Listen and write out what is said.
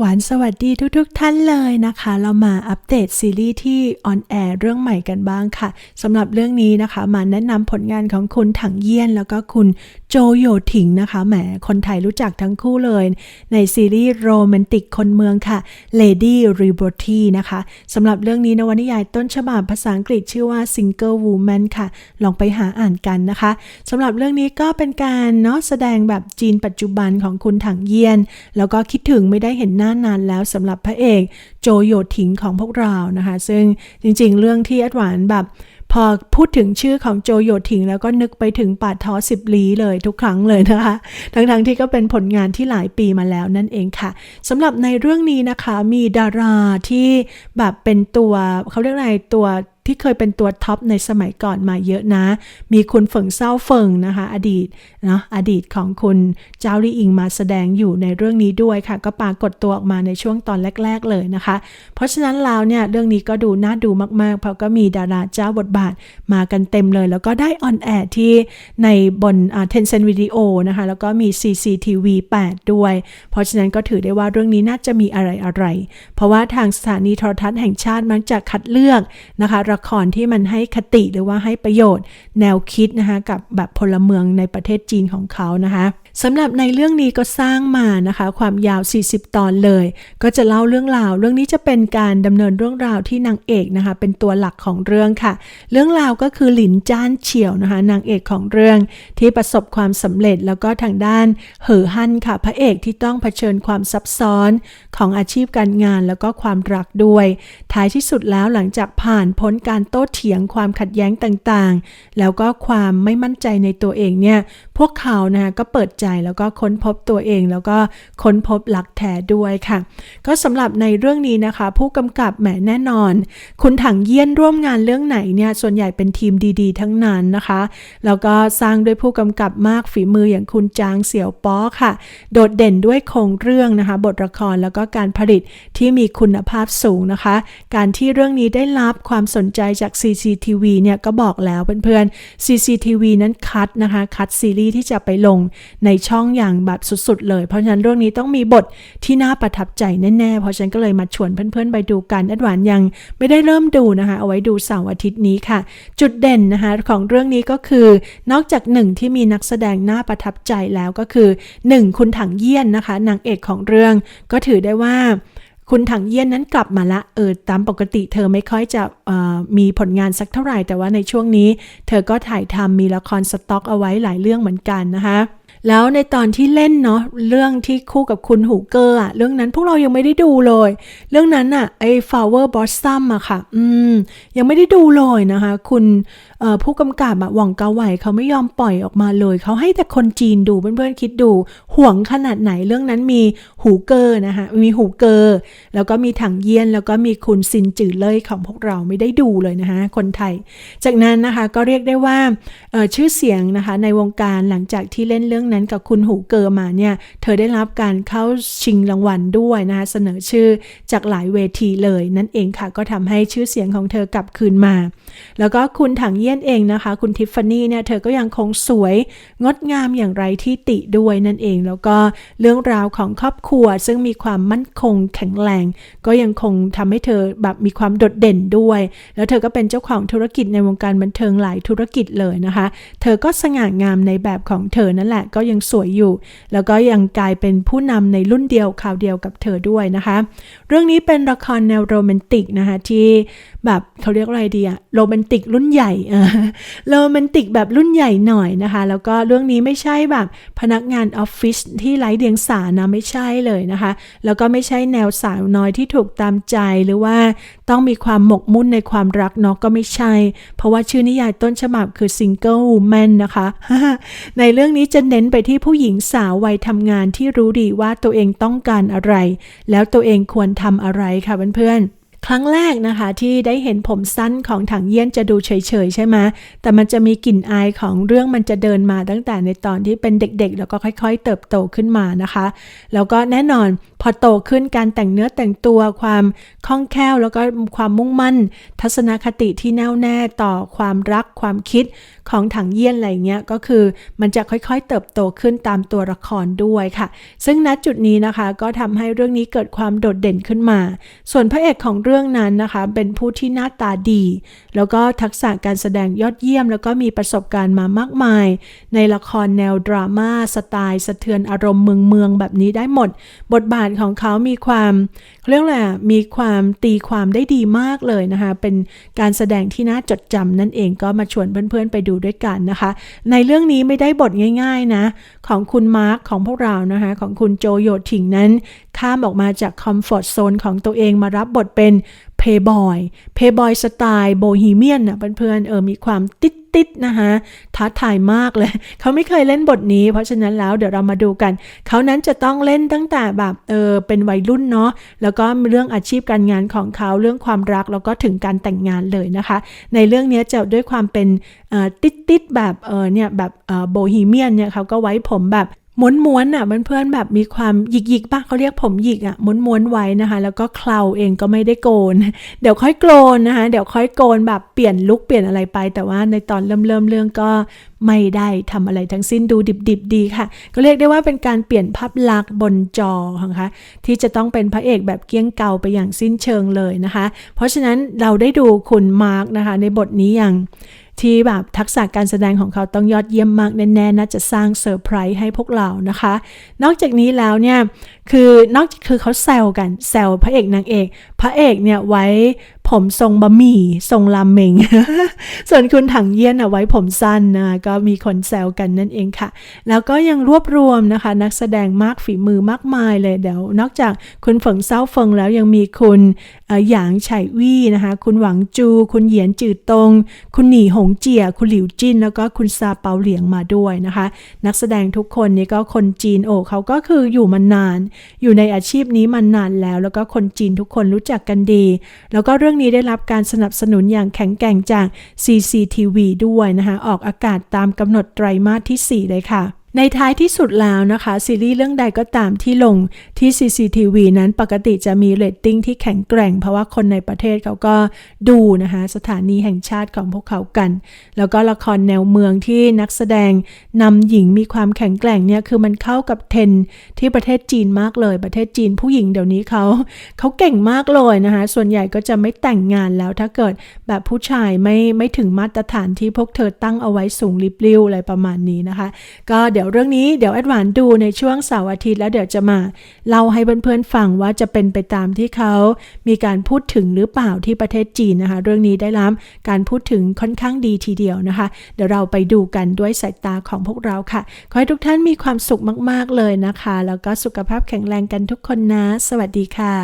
หวานสวัสดีทุกๆทท่านเลยนะคะ เรามาอัปเดตซีรีส์ที่ออนแอร์เรื่องใหม่กันบ้างค่ะสำหรับเรื่องนี้นะคะ มาแนะนำผลงานของคุณถังเยี่ยน แล้วก็คุณโจโยถิงนะคะแหมคนไทยรู้จักทั้งคู่เลย ในซีรีส์โรแมนติกคนเมืองค่ะ Lady r e b o t y นะคะสำหรับเรื่องนี้นวนิยายต้นฉบับภาษาอังกฤษชื่อว่า Single Woman ค่ะ ลองไปหาอ่านกันนะคะสำหรับเรื่องนี้ก็เป็นการเนาะแสดงแบบจีนปัจจุบันของคุณถังเยี่ยน แล้วก็คิดถึงไม่ได้เห็นหน้านานแล้วสำหรับพระเอกโจโยถิงของพวกเรานะคะ ซึ่งจริงๆ เรื่องที่อัดหวานแบบพอพูดถึงชื่อของโจโยถิงแล้วก็นึกไปถึงปาท้อสิบลีเลยทุกครั้งเลยนะคะ ทั้งๆที่ก็เป็นผลงานที่หลายปีมาแล้วนั่นเองค่ะสำหรับในเรื่องนี้นะคะมีดาราที่แบบเป็นตัวเขาเรียกอะไรตัว ที่เคยเป็นตัวท็อปในสมัยก่อนมาเยอะนะ มีคุณเฟิงเซาเฟิงนะคะ อดีตเนาะอดีตของคุณเจ้าลี่อิงมาแสดงอยู่ในเรื่องนี้ด้วยค่ะ ก็ปรากฏตัวออกมาในช่วงตอนแรก ๆ เลยนะคะ เพราะฉะนั้นแล้วเนี่ยเรื่องนี้ก็ดูน่าดูมากๆ เพราะก็มีดาราเจ้าบทบาทมากันเต็มเลย แล้วก็ได้ออนแอร์ที่ในบนเทนเซนวิดีโอนะคะแล้วก็มี CCTV 8 ด้วย เพราะฉะนั้นก็ถือได้ว่าเรื่องนี้น่าจะมีอะไรอะไร เพราะว่าทางสถานีโทรทัศน์แห่งชาติมักจะคัดเลือกนะคะละครที่มันให้คติหรือว่าให้ประโยชน์แนวคิดนะคะกับแบบพลเมืองในประเทศจีนของเขานะคะ สำหรับในเรื่องนี้ก็สร้างมานะคะ ความยาว 40 ตอนเลย ก็จะเล่าเรื่องราว เรื่องนี้จะเป็นการดำเนินเรื่องราวที่นางเอกนะคะ เป็นตัวหลักของเรื่องค่ะ เรื่องราวก็คือหลินจ้านเฉียวนะคะ นางเอกของเรื่องที่ประสบความสำเร็จแล้วก็ทางด้านเหอฮั่นค่ะ พระเอกที่ต้องเผชิญความซับซ้อนของอาชีพการงานแล้วก็ความรักด้วย ท้ายที่สุดแล้วหลังจากผ่านพ้นการโต้เถียงความขัดแย้งต่างๆ แล้วก็ความไม่มั่นใจในตัวเองเนี่ยพวกเขานะก็เปิดใจแล้วก็ค้นพบตัวเอง แล้วก็ค้นพบหลักแท้ด้วยค่ะ ก็สำหรับในเรื่องนี้นะคะ ผู้กำกับแหมแน่นอน คุณถังเยี่ยนร่วมงานเรื่องไหนเนี่ยส่วนใหญ่เป็นทีมดีๆ ทั้งนั้นนะคะ แล้วก็สร้างด้วยผู้กำกับมากฝีมืออย่างคุณจางเสี่ยวป้อค่ะ โดดเด่นด้วยโครงเรื่องนะคะ บทละครแล้วก็การผลิตที่มีคุณภาพสูงนะคะ การที่เรื่องนี้ได้รับความสนใจจาก CCTV เนี่ยก็บอกแล้วเพื่อนๆ CCTV นั้นคัดนะคะ คัดซีรีส์ที่จะไปลงในช่องอย่างแบบสุดๆเลย เพราะฉะนั้นเรื่องนี้ต้องมีบทที่น่าประทับใจแน่ๆ เพราะฉะนั้นก็เลยมาชวนเพื่อนๆ ไปดูกันอัดหวานยังไม่ได้เริ่มดูนะคะ เอาไว้ดูเสาร์อาทิตย์นี้ค่ะ จุดเด่นนะคะของเรื่องนี้ก็คือนอกจากหนึ่งที่มีนักแสดงน่าประทับใจแล้วก็คือ 1. คุณถังเยี่ยนนะคะนางเอกของเรื่อง ก็ถือได้ว่าคุณถังเยี่ยนนั้นกลับมาละเออตามปกติเธอไม่ค่อยจะมีผลงานสักเท่าไหร่ แต่ว่าในช่วงนี้ เธอก็ถ่ายทำมีละครสต็อกเอาไว้หลายเรื่องเหมือนกันนะคะ แล้วในตอนที่เล่นเนาะเรื่องที่คู่กับคุณหูเกอร์อะเรื่องนั้นพวกเรายังไม่ได้ดูเลย เรื่องนั้นอะไอ้ flower blossom อะค่ะ อืม ยังไม่ได้ดูเลยนะคะ คุณผู้กำกับอะหว่องเกาไหวเขาไม่ยอมปล่อยออกมาเลย เขาให้แต่คนจีนดูเพื่อนๆคิดดู ห่วงขนาดไหนเรื่องนั้นมีหูเกอร์นะคะมีหูเกอร์แล้วก็มีถังเยียน แล้วก็มีคุณซินจือเลยของพวกเราไม่ได้ดูเลยนะคะคนไทย จากนั้นนะคะก็เรียกได้ว่าชื่อเสียงนะคะในวงการหลังจากที่เล่นเรื่องนั้นกับคุณหูเกอร์มาเนี่ยเธอได้รับการเข้าชิงรางวัลด้วยนะคะเสนอชื่อจากหลายเวทีเลย นั่นเองค่ะก็ทำให้ชื่อเสียงของเธอกลับคืนมา แล้วก็คุณถังเยี่ยนเองนะคะ คุณทิฟฟานี่เนี่ยเธอก็ยังคงสวยงดงามอย่างไรที่ติด้วยนั่นเอง แล้วก็เรื่องราวของครอบครัว ซึ่งมีความมั่นคงแข็งแรง ก็ยังคงทำให้เธอแบบมีความโดดเด่นด้วย แล้วเธอก็เป็นเจ้าของธุรกิจในวงการบันเทิงหลายธุรกิจเลยนะคะ เธอก็สง่างามในแบบของเธอนั่นแหละก็ยังสวยอยู่ แล้วก็ยังกลายเป็นผู้นำในรุ่นเดียวข่าวเดียวกับเธอด้วยนะคะ เรื่องนี้เป็นละครแนวโรแมนติกนะคะที่แบบเขาเรียกอะไรดีอะโรแมนติกรุ่นใหญ่โรแมนติกแบบรุ่นใหญ่หน่อยนะคะ แล้วก็เรื่องนี้ไม่ใช่แบบพนักงานออฟฟิศที่ไร้เดียงสานะไม่ใช่เลยนะคะ แล้วก็ไม่ใช่แนวสาวน้อยที่ถูกตามใจหรือว่าต้องมีความหมกมุ่นในความรักเนาะก็ไม่ใช่ เพราะว่าชื่อนิยายต้นฉบับคือ Single Woman นะคะ ในเรื่องนี้จะเน้นไปไปที่ผู้หญิงสาววัยทำงานที่รู้ดีว่าตัวเองต้องการอะไร แล้วตัวเองควรทำอะไรค่ะเพื่อนๆครั้งแรกนะคะที่ได้เห็นผมสั้นของถังเยี่ยนจะดูเฉยๆใช่ไหมแต่มันจะมีกลิ่นอายของเรื่องมันจะเดินมาตั้งแต่ในตอนที่เป็นเด็กๆ แล้วก็ค่อยๆ เติบโตขึ้นมานะคะ แล้วก็แน่นอน พอโตขึ้นการแต่งเนื้อแต่งตัวความคล่องแคล่วแล้วก็ความมุ่งมั่น ทัศนคติที่แน่วแน่ต่อความรักความคิดของถังเยี่ยนอะไรเงี้ยก็คือมันจะค่อยๆ เติบโตขึ้นตามตัวละครด้วยค่ะ ซึ่งณจุดนี้นะคะก็ทำให้เรื่องนี้เกิดความโดดเด่นขึ้นมา ส่วนพระเอกของเรื่องนั้นนะคะ เป็นผู้ที่หน้าตาดี แล้วก็ทักษะการแสดงยอดเยี่ยม แล้วก็มีประสบการณ์มามากมาย ในละครแนวดราม่าสไตล์สะเทือนอารมณ์เมืองเมืองๆแบบนี้ได้หมด บทบาทของเขามีความเรียกอะไรอะมีความตีความได้ดีมากเลยนะคะ เป็นการแสดงที่น่าจดจำนั่นเองก็มาชวนเพื่อนๆไปดูด้วยกันนะคะ ในเรื่องนี้ไม่ได้บทง่ายๆนะ ของคุณมาร์คของพวกเรานะคะ ของคุณโจโยถิงนั้น ข้ามออกมาจากคอมฟอร์ทโซนของตัวเองมารับบทเป็น เพย์บอยเพย์บอยสไตล์โบฮีเมียนนะเพื่อนๆเออมีความติดติดนะคะท้าทายมากเลย เขาไม่เคยเล่นบทนี้ เพราะฉะนั้นแล้วเดี๋ยวเรามาดูกัน เขานั้นจะต้องเล่นตั้งแต่แบบเออเป็นวัยรุ่นเนาะแล้วก็เรื่องอาชีพการงานของเขาเรื่องความรักแล้วก็ถึงการแต่งงานเลยนะคะ ในเรื่องนี้จะด้วยความเป็นติดติดแบบเออเนี่ยแบบโบฮีเมียนเนี่ยเขาก็ไว้ผมแบบ ม้วนๆอะเพื่อนๆแบบมีความหยิกๆป่ะเขาเรียกผมหยิกอะม้วนๆไว้นะคะ แล้วก็เคลาเองก็ไม่ได้โกน เดี๋ยวค่อยโกนนะคะเดี๋ยวค่อยโกนแบบเปลี่ยนลุคเปลี่ยนอะไรไป แต่ว่าในตอนเริ่มเริ่มเรื่องก็ไม่ได้ทำอะไรทั้งสิ้นดูดิบๆดีค่ะ ก็เรียกได้ว่าเป็นการเปลี่ยนภาพลักษณ์บนจอนะคะที่จะต้องเป็นพระเอกแบบเกี้ยงเก่าไปอย่างสิ้นเชิงเลยนะคะ เพราะฉะนั้นเราได้ดูคุณมาร์กนะคะในบทนี้อย่าง ที่แบบทักษะการแสดงของเขาต้องยอดเยี่ยมมากแน่ๆน่าจะสร้างเซอร์ไพรส์ให้พวกเรานะคะ นอกจากนี้แล้วเนี่ยคือนอกจากคือเขาแซวกันแซวพระเอกนางเอก พระเอกเนี่ยไว้ผมทรงบะหมี่ทรงรามเมง ส่วนคุณถังเยี่ยนเอาไว้ผมสั้นนะก็มีคนแซวกันนั่นเองค่ะ แล้วก็ยังรวบรวมนะคะ นักแสดงมากฝีมือมากมายเลยเดี๋ยว นอกจากคุณเฟิงเซาเฟิงแล้วยังมีคุณหยางไฉวี่นะคะ คุณหวังจู คุณเหยียนจือตง คุณหนีหงเจีย คุณหลิวจินแล้วก็คุณซาเปาเหลียงมาด้วยนะคะ นักแสดงทุกคนนี่ก็คนจีนโอ้เขาก็คืออยู่มานานอยู่ในอาชีพนี้มานานแล้ว แล้วก็คนจีนทุกคนรู้จักกันดี แล้วก็เรื่องนี้ได้รับการสนับสนุนอย่างแข็งแกร่งจาก CCTV ด้วยนะคะ ออกอากาศตามกำหนดไตรมาสที่ 4 เลยค่ะ ในท้ายที่สุดแล้วนะคะ ซีรีส์เรื่องใดก็ตามที่ลงที่ CCTV นั้นปกติจะมีเรตติ้งที่แข็งแกร่ง เพราะว่าคนในประเทศเขาก็ดูนะคะ สถานีแห่งชาติของพวกเขากัน แล้วก็ละครแนวเมืองที่นักแสดงนำหญิงมีความแข็งแกร่งเนี่ย คือมันเข้ากับเทนที่ประเทศจีนมากเลย ประเทศจีนผู้หญิงเดี๋ยวนี้เขาเขาเก่งมากเลยนะคะ ส่วนใหญ่ก็จะไม่แต่งงานแล้วถ้าเกิดแบบผู้ชายไม่ไม่ถึงมาตรฐานที่พวกเธอตั้งเอาไว้สูงลิบลิ่วอะไรประมาณนี้นะคะ ก็เดี๋ยวยวเรื่องนี้เดี๋ยวแอดวานดูในช่วงเสาร์อาทิตย์แล้วเดี๋ยวจะมาเล่าให้เพื่อนๆฟังว่าจะเป็นไปตามที่เขามีการพูดถึงหรือเปล่าที่ประเทศจีนนะคะ เรื่องนี้ได้รับการพูดถึงค่อนข้างดีทีเดียวนะคะ เดี๋ยวเราไปดูกันด้วยสายตาของพวกเราค่ะ ขอให้ทุกท่านมีความสุขมากๆเลยนะคะ แล้วก็สุขภาพแข็งแรงกันทุกคนนะ สวัสดีค่ะ